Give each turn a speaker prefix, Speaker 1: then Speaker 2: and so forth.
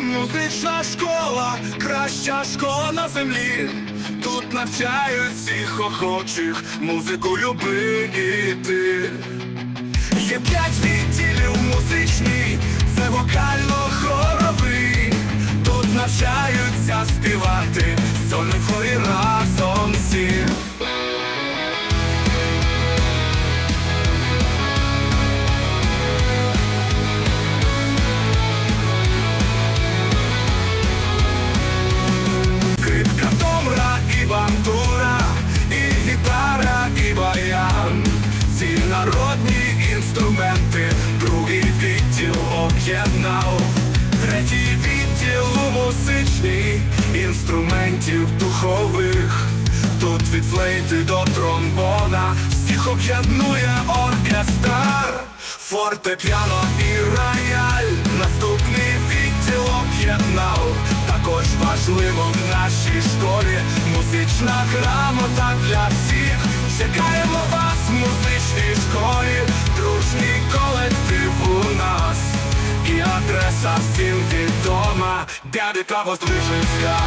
Speaker 1: музична школа, краща школа на землі. Тут навчають всіх охочих музику любити. Є п'ять відділів музичні, це вокально-хоровий. Тут навчаються співати інструменти, другий відділ об'єднав, третій відділ музичний, інструментів духових. Тут від флейти до тромбона, всіх об'єднує оркестр, фортепіано і рояль, наступний відділ об'єднав. Також важливо в нашій школі музична грамота для всіх. Чекаємо вас в музичній школі, І адреса всім відома, дядька Воздвиженська.